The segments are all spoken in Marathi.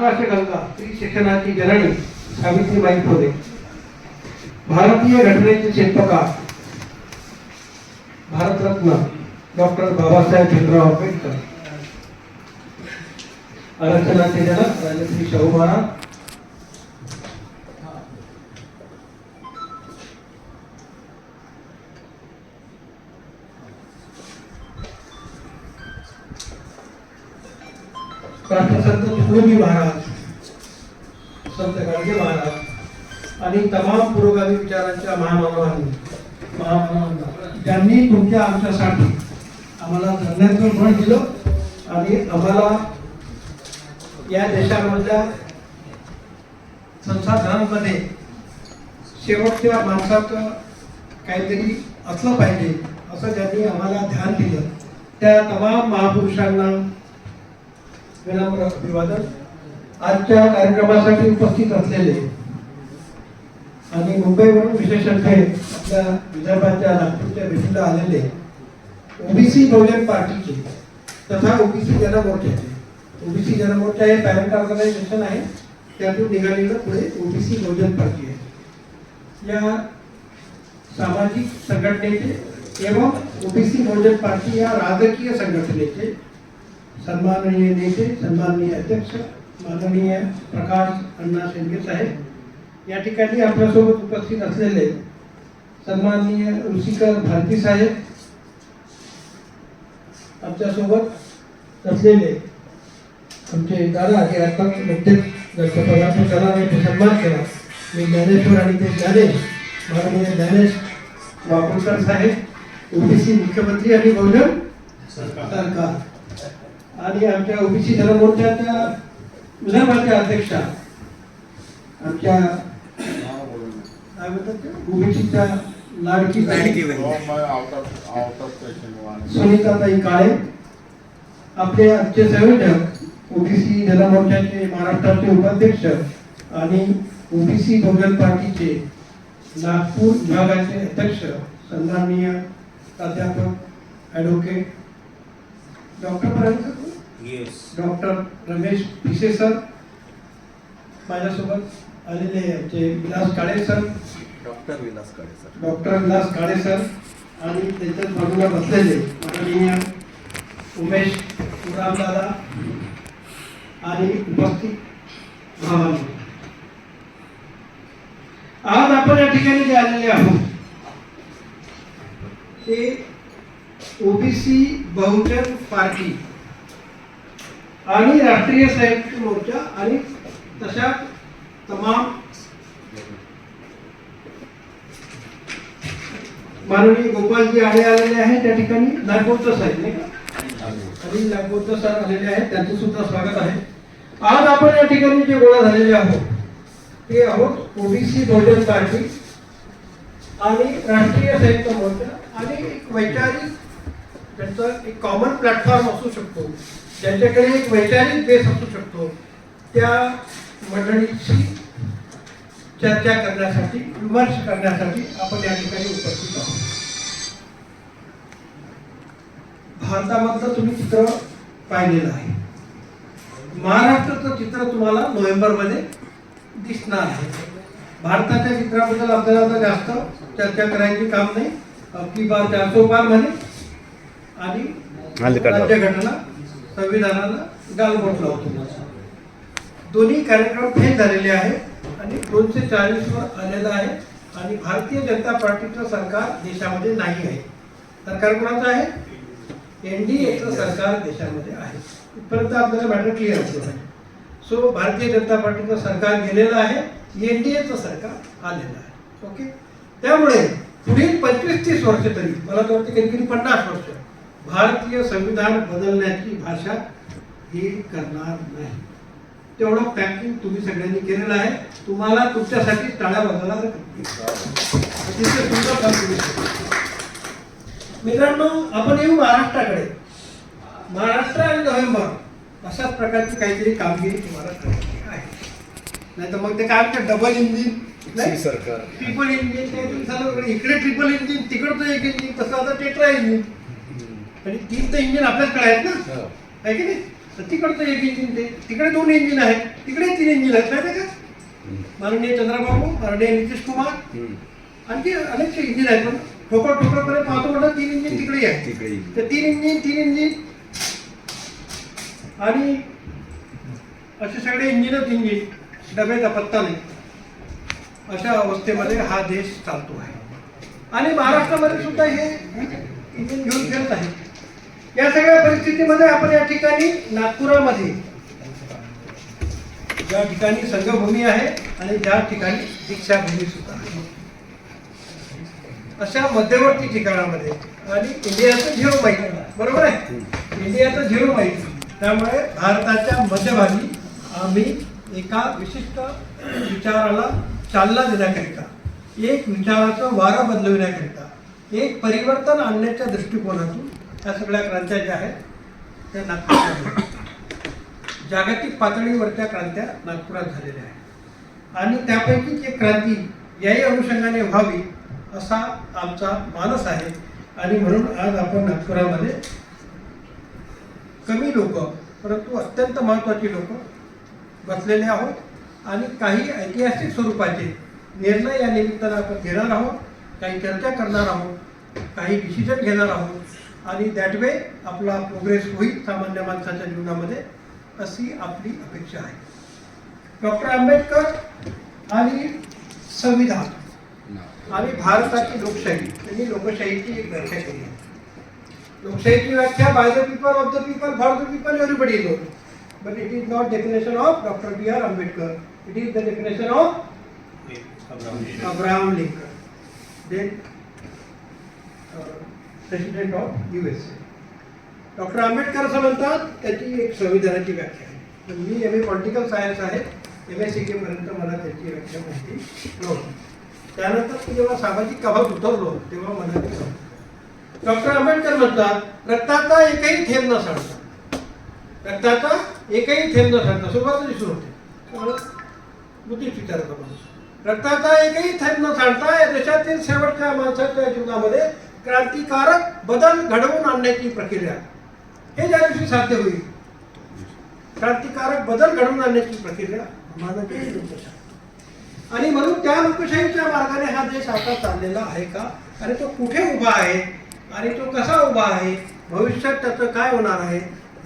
आकाशगंगा स्त्री शिक्षणाची जननी सावित्रीबाई फुले. भारतीय घटनेचे शिल्पकार भारतरत्न डॉक्टर बाबासाहेब भीमराव आंबेडकर. आरक्षणाचे जनक राजश्री शाहू महाराज. राष्ट्रसंत तुकडोजी महाराज संत गाडगे महाराज आणि तमाम पुरोगामी विचारांच्या महामानवांनी महामानवांना त्यांनी तुमच्या आमच्यासाठी आम्हाला जगण्याचं बळ दिलं आणि आम्हाला या देशामधल्या संसाधनांमध्ये शेवटच्या माणसाचं काहीतरी असलं पाहिजे असं ज्यांनी आम्हाला ध्यान दिलं. त्या तमाम महापुरुषांना विनम्र अभिवादन आजच्या कार्यक्रमासाठी उपस्थित असलेले आणि मुंबईवरून विशेषतः आपल्या विदर्भाच्या नागपूरच्या भेटीला आलेले ओबीसी बहुजन पार्टीचे तथा ओबीसी जनमोर्चाचे ओबीसी जनमोर्चा हे पॅरेंट ऑर्गनायझेशन आहे. त्यातून निघालेलं पुढे ओबीसी बहुजन पार्टी आहे. या सामाजिक संघटनेचे एवं ओबीसी बहुजन पार्टी या राजकीय संघटनेचे सन्माननीय नेते सन्माननीय अध्यक्ष माननीय प्रकाश अण्णा शेंडगे साहेब या ठिकाणी आपल्यासोबत उपस्थित असलेले सन्माननीय ऋषिकर भारती साहेब आमच्यासोबत असलेले आमचे दादा हे आता नुकतेच ज्यांचा पदार्पण करणार सन्मान केला मी ज्ञानेश्वर आणि ते ज्ञानेश माननीय ज्ञानेश वाकुळकर साहेब ओबीसी मुख्यमंत्री आणि बहुजन सरकार. आणि आमच्या ओबीसी जनमोर्चाच्या विदर्भाच्या अध्यक्षा आमच्या काय म्हणतात? ओबीसीच्या लाडकी. सुनीताताई काळे आपले आजचे संयोजक ओबीसी जनमोर्चाचे महाराष्ट्राचे उपाध्यक्ष आणि ओबीसी बहुजन पार्टीचे नागपूर विभागाचे अध्यक्ष सन्माननीय प्राध्यापक ॲडव्होकेट डॉक्टर पर्यंत yes doctor Ramesh Pise sir माझ्यासोबत आलेले आमचे Vilas Kale sir doctor Vilas Kale sir doctor Vilas Kale sir आणि त्यांच्याच बाजूला बसलेले माननीय उमेश दादा आणि उपस्थित भावांनो आज आपण या ठिकाणी जे आलेले आहोत ते ओबीसी बहुजन पार्टी आणि राष्ट्रीय संयुक्त मोर्चा आणि तशा तमाम माननीय गोपालजी आडे आलेले आहेत त्या ठिकाणी नागपूरचं साहेब नाही का? आणि नागपूरचं सर आलेले आहेत त्यांचं सुद्धा स्वागत आहे. आज आपण या ठिकाणी जे गोळा झालेले आहोत ते आहोत ओबीसी बहुजन पार्टी आणि राष्ट्रीय संयुक्त मोर्चा आणि एक वैचारिक त्यांचा एक कॉमन प्लॅटफॉर्म असू शकतो. ज्यांच्याकडे एक वैचारिक बेस असू शकतो. त्या मंडळीची चर्चा करण्यासाठी विमर्श करण्यासाठी आपण या ठिकाणी उपस्थित आहोत. भारतामधलं तुम्ही चित्र पाहिलेलं आहे. महाराष्ट्राचं चित्र तुम्हाला नोव्हेंबरमध्ये दिसणार आहे. भारताच्या चित्राबद्दल आपल्याला आता जास्त चर्चा करायची काम नाही. अबकी बार चारसो पार म्हणे आणि राज्यघटना संविधानाला गालबोट लावतो दोन्ही कार्यक्रम फेल झालेले आहेत आणि दोनशे चाळीस वर आहे आणि भारतीय जनता पार्टीचं सरकार देशामध्ये नाही आहे. सरकार कोणाचं आहे? एन डी एचं सरकार देशामध्ये आहे. इथपर्यंत आपल्याला मॅटर क्लिअर असलं आहे. सो भारतीय जनता पार्टीचं सरकार गेलेलं आहे एन डी एचं सरकार आलेलं आहे. ओके त्यामुळे पुढील पंचवीस तीस वर्ष तरी मला तर वाटते कधी कधी पन्नास वर्ष भारतीय संविधान बदलण्याची भाषा ही करणार नाही. तेवढं पॅकिंग तुम्ही सगळ्यांनी केलेलं आहे. तुम्हाला तुमच्यासाठी टाळ्या बदलला अतिशय सुंदर काम तुम्ही केलं. मित्रांनो आपण येऊ महाराष्ट्राकडे. महाराष्ट्र आणि नोव्हेंबर अशाच प्रकारची काहीतरी कामगिरी तुम्हाला करायची आहे. नाही तर मग ते काय म्हणतात डबल इंजिन नाही? सरकार. ट्रिपल इंजिन झालं. इकडे ट्रिपल इंजिन तिकडचं एक इंजिन तसं आता टेट्रा इंजिन आणि तीन तर इंजिन आपल्याचकडे आहेत ना. आहे की नाही? तर तिकडचं एक इंजिन ते तिकडे दोन इंजिन आहेत. तिकडे तीन इंजिन आहेत. माहिती आहे का? माननीय चंद्रबाबू माननीय नितीश कुमार. आणखी अनेक इंजिन आहेत. पण ठोकर ठोकरपर्यंत पाहतो म्हणलं तीन इंजिन तिकडे आहे तिकडे तर तीन इंजिन तीन इंजिन आणि असे सगळे इंजिनच इंजिन डब्याचा पत्ता नाही. अशा अवस्थेमध्ये हा देश चालतो आहे. आणि महाराष्ट्रामध्ये सुद्धा हे इंजिन घेऊन फिरत आहे. या सगळ्या परिस्थितीमध्ये आपण या ठिकाणी नागपुरामध्ये ज्या ठिकाणी संघभूमी आहे आणि ज्या ठिकाणी दीक्षाभूमी सुद्धा आहे. अशा मध्यवर्ती ठिकाणामध्ये आणि इंडियाचं झिरो माईल बरोबर आहे? इंडियाचं झिरो माईल. त्यामुळे भारताच्या मध्यभागी आम्ही एका विशिष्ट विचाराला चालना देण्याकरिता एक विचाराचं वारा बदलविण्याकरिता एक परिवर्तन आणण्याच्या दृष्टिकोनातून ह्या सगळ्या क्रांत्या ज्या आहेत त्या नागपूरच्या जागतिक पातळीवर त्या क्रांत्या नागपुरात झालेल्या आहेत. आणि त्यापैकीच एक क्रांती याही अनुषंगाने व्हावी असा आमचा मानस आहे. आणि म्हणून आज आपण नागपुरामध्ये कमी लोक परंतु अत्यंत महत्त्वाची लोक बसलेले आहोत. आणि काही ऐतिहासिक स्वरूपाचे निर्णय या निमित्तानं आपण घेणार आहोत काही चर्चा करणार आहोत काही डिसिजन घेणार आहोत. आणि दॅट वे आपला प्रोग्रेस होईल सामान्य माणसाच्या जीवनामध्ये अशी आपली अपेक्षा आहे. डॉक्टर आंबेडकर आणि संविधान आणि भारताची लोकशाही त्यांनी लोकशाहीची एक व्याख्या केली आहे. लोकशाहीची व्याख्या by the people of the people for the people everybody know but it is not definition of doctor B R Ambedkar it is the definition of Abraham Lincoln then president of U S A doctor Ambedkar असं म्हणतात त्याची एक संविधानाची व्याख्या आहे. तर मी एम ए पॉलिटिकल सायन्स आहे. एम एस सी केपर्यंत मला त्याची व्याख्या माहिती नव्हती. त्यानंतर मी जेव्हा सामाजिक कामात उतरलो तेव्हा मला ते डॉक्टर आंबेडकर म्हणतात रक्ताचा एकही थेंब न सांडता. रक्ताचा एकही थेंब न सांडता. सुरुवात दिसून होते. त्यामुळं बुद्धिस्ट विचाराचा माणूस रक्ताचा एकही थेंब न सांडता या देशातील शेवटच्या माणसाच्या जीवनामध्ये क्रांतिकारक बदल घडवून आणण्याची प्रक्रिया. हे ज्या दिवशी साध्य होईल. क्रांतिकारक बदल घडवून आणण्याची प्रक्रिया मानवी लोकशाही आणि म्हणून त्या लोकशाहीच्या मार्गाने हा देश आता चाललेला आहे का? आणि तो कुठे उभा आहे? आणि तो कसा उभा आहे? भविष्यात त्याचं काय होणार आहे?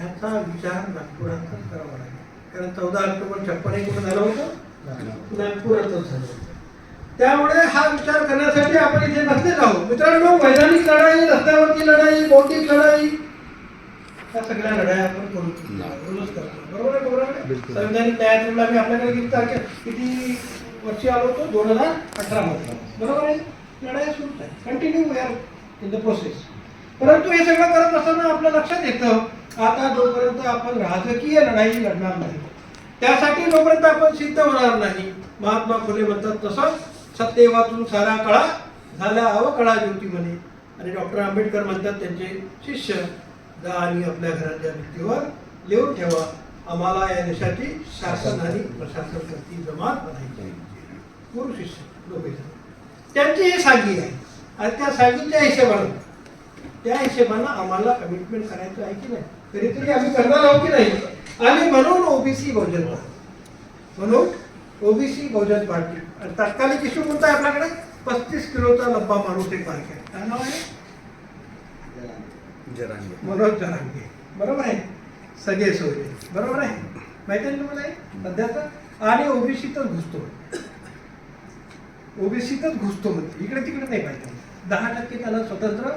याचा विचार नागपुरातच करावा लागेल. कारण चौदा ऑक्टोबर छप्पन एक झालं होतं. नागपुरातच झालं होतं. त्यामुळे हा विचार करण्यासाठी आपण इथे बसलेलो आहोत. मित्रांनो मैदानी लढाई रस्त्यावरची लढाई बौद्धिक लढाई या सगळ्या लढाई आपण करू करतो. बरोबर आहे बरोबर आहे. संविधानिक न्यायालयाला आम्ही आपल्याकडे किती तारखे किती वर्षी आलो होतो? दोन हजार अठरा मध्ये. बरोबर आहे? लढाई सुरूच आहे continue we are in the process परंतु हे सगळं करत असताना आपल्या लक्षात येतं आता जोपर्यंत आपण राजकीय लढाई लढणार नाही त्यासाठी जोपर्यंत आपण सिद्ध होणार नाही महात्मा फुले म्हणतात तसं सत्य वाचून सारा कळा झाला अवकळा ज्योती म्हणे आणि डॉक्टर आंबेडकर म्हणतात त्यांचे शिष्य जा आणि आपल्या घराच्या भीतीवर लिहून ठेवा. आम्हाला या देशाची शासन आणि प्रशासन करती जमात बनायची. गुरु शिष्य दोघे त्यांची ही सागी आहे. आणि त्या सागीच्या हिशेबानं त्या हिशेबानं आम्हाला कमिटमेंट करायचं आहे की नाही? कधीतरी आम्ही करणार आहोत की नाही? आणि म्हणून ओबीसी बहुजन म्हणून ओबीसी बहुजन पार्टी. तात्कालिक इश्यू कोणता आहे आपल्याकडे? पस्तीस किलोचा लब्बा माणूस एक बारक आहे काय नाव आहे? मनोज जरांगे. बरोबर आहे? सगळे सोयरे. बरोबर आहे? माहिती आहे तुम्हाला? सध्याचं आणि ओबीसीतच घुसतो. ओबीसीतच घुसतो म्हणजे इकडे तिकडे नाही पाहिजे दहा टक्के त्याला स्वतंत्र.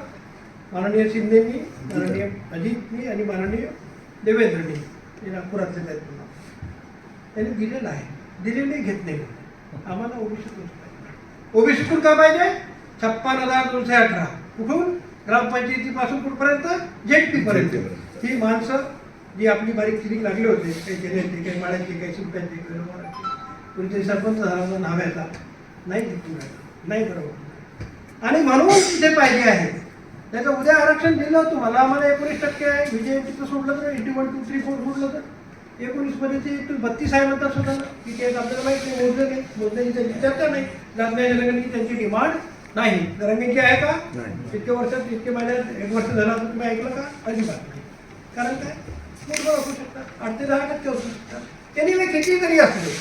माननीय शिंदेनी माननीय अजितनी आणि माननीय देवेंद्रनी हे नागपुरातले आहेत त्यांनी दिलेलं आहे. दिलेले घेत नाही आम्हाला ओबीसीतून पाहिजे. ओबीसीतून काय पाहिजे? छप्पन हजार दोनशे अठरा. कुठून? ग्रामपंचायतीपासून कुठपर्यंत? जेडपी पर्यंत ही माणसं जी आपली बारीक चिरीक लागले होते काही केले काही माळ्याचे काही शिंप्याचे काही कोणते सरपंच झाला नाव्याचा नाही राहिला नाही बरोबर. आणि म्हणून तिथे पाहिजे आहे. त्याचं उद्या आरक्षण दिलं तुम्हाला आम्हाला एकोणीस टक्के आहे. बीजेपीचं सोडलं तर eighty one two three four सोडलं तर? एकोणीसमध्ये ते बत्तीस आहे म्हणतात स्वतःला की ते आपल्याला माहिती नाही मोजलं नाही मोजण्याची त्यांची चर्चा नाही. जागण्या जनगणची त्यांची डिमांड नाही. रंगीची आहे का? नाही. इतक्या वर्षात इतके महिन्यात एक वर्ष झालं तुम्ही ऐकलं का? अजिबात नाही. कारण काय? मूठभर असू शकतात आठ ते दहा टक्के असू शकतात त्यांनी वे किती जरी असले.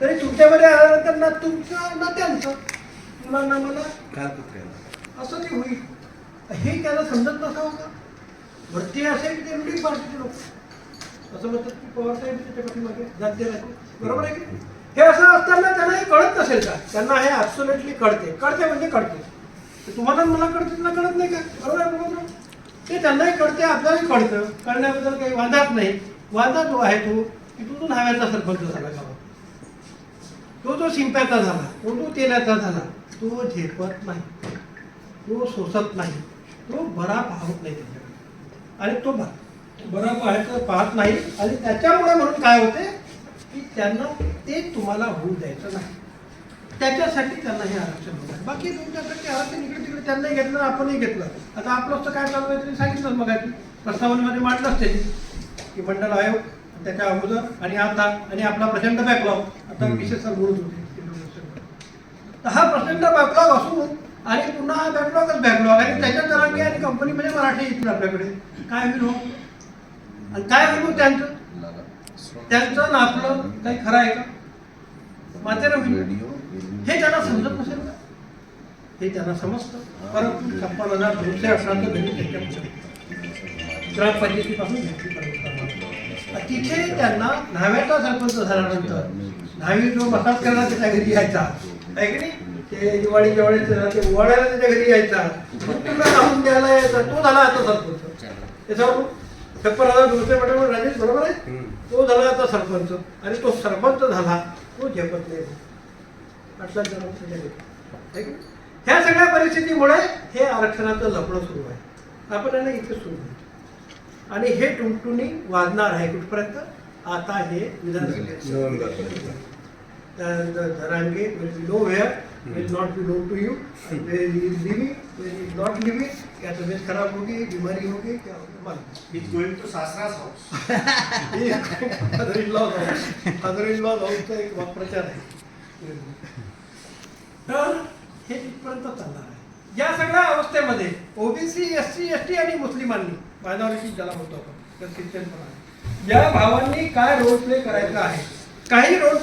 तरी तुमच्यामध्ये आल्यानंतर ना तुमचं ना त्यांचं. तुला ना मला असं ते होईल. हे त्याला समजत नसावं का? भरती असेल ते रुलिंग पार्टीचे लोक. असं म्हणतात की पवार साहेब त्याच्या पाठीमागे जाते बरोबर आहे की हे असं असताना त्यांना हे कळत नसेल का? त्यांना हे ॲब्सोलेटली कळते. कळते म्हणजे कळते. तुम्हाला मला कळते तुला कळत नाही का? बरोबर आहे बरोबर ते त्यांनाही कळते आपल्यालाही कळतं. कळण्याबद्दल काही वादात नाही. वादा जो आहे तो की तो तो न्हाव्याचा सरपंच झाला गावात तो जो शिंप्याचा झाला तो तो तेलाचा झाला तो झेपत नाही. तो सोसत नाही. तो बरा पाहत नाही त्याच्याकडे. आणि तो बरा बरा पाहायचं पाहत नाही. आणि त्याच्यामुळे म्हणून काय होते की त्यांना ते तुम्हाला होऊ द्यायचं नाही. त्याच्यासाठी त्यांना हे आरक्षण होतं. बाकी टक्के आरक्षण इकडे तिकडे त्यांनाही घेतलं आपणही घेतलं. आता आपलं तर काय चालू आहे त्यांनी सांगितलं मग प्रस्तावनेमध्ये मांडलंच त्यांनी की मंडळ आयोग त्याच्या अगोदर आणि आता आणि आपला प्रचंड बॅकलॉग आता विशेष सर बोलत होते. तर हा प्रचंड बॅकलॉग असून आणि पुन्हा हा बॅकलॉगच बॅकलॉग आणि त्याच्या तरांगी आणि कंपनीमध्ये मराठी येतील आपल्याकडे. काय होईल हो? आणि काय मग त्यांचं? त्यांचं ना आपलं काही खरं आहे का? मात्र हे त्यांना समजत नसेल का? हे त्यांना समजतं. परंतु छप्पन हजार दोनशे ग्रामपंचायतीपासून परंपरा. तिथे त्यांना न्हाव्याचा सरपंच झाल्यानंतर न्हावी जो मसाज करायला त्याच्या घरी यायचा. आहे की नाही? ते दिवाळी दिवाळी ते ओवाळायला त्याच्या घरी यायचा. मृत्यूला लावून द्यायला यायचा. तो झाला आता सरपंच. त्याच्यावर छप्पन हजार दोनशे मॅडम राजेश बरोबर आहे? तो झाला आता सरपंच. आणि तो सरपंच झाला तो झेपत नाही? ह्या सगळ्या परिस्थितीमुळे हे आरक्षणाचं लफडं सुरू आहे. आपण यांना इथे सुरू आहे. आणि हे टुणटुणी वाजणार आहे कुठपर्यंत? आता हे विधानसभेत. Will nowhere will not be known to you where is not living क्या तबीयत खराब होगी बीमारी होगी क्या होगी? He's going to Sasra's house. Father in law father in एक वाक्प्रचार आहे तर हे तिथपर्यंत चालणार आहे. या सगळ्या अवस्थेमध्ये OBC S C S T आणि मुस्लिमांनी मायनॉरिटी ज्याला म्हणतो आपण तर ख्रिश्चन पण आहे. या भावांनी काय रोल प्ले करायचा आहे? काही रोल प्ले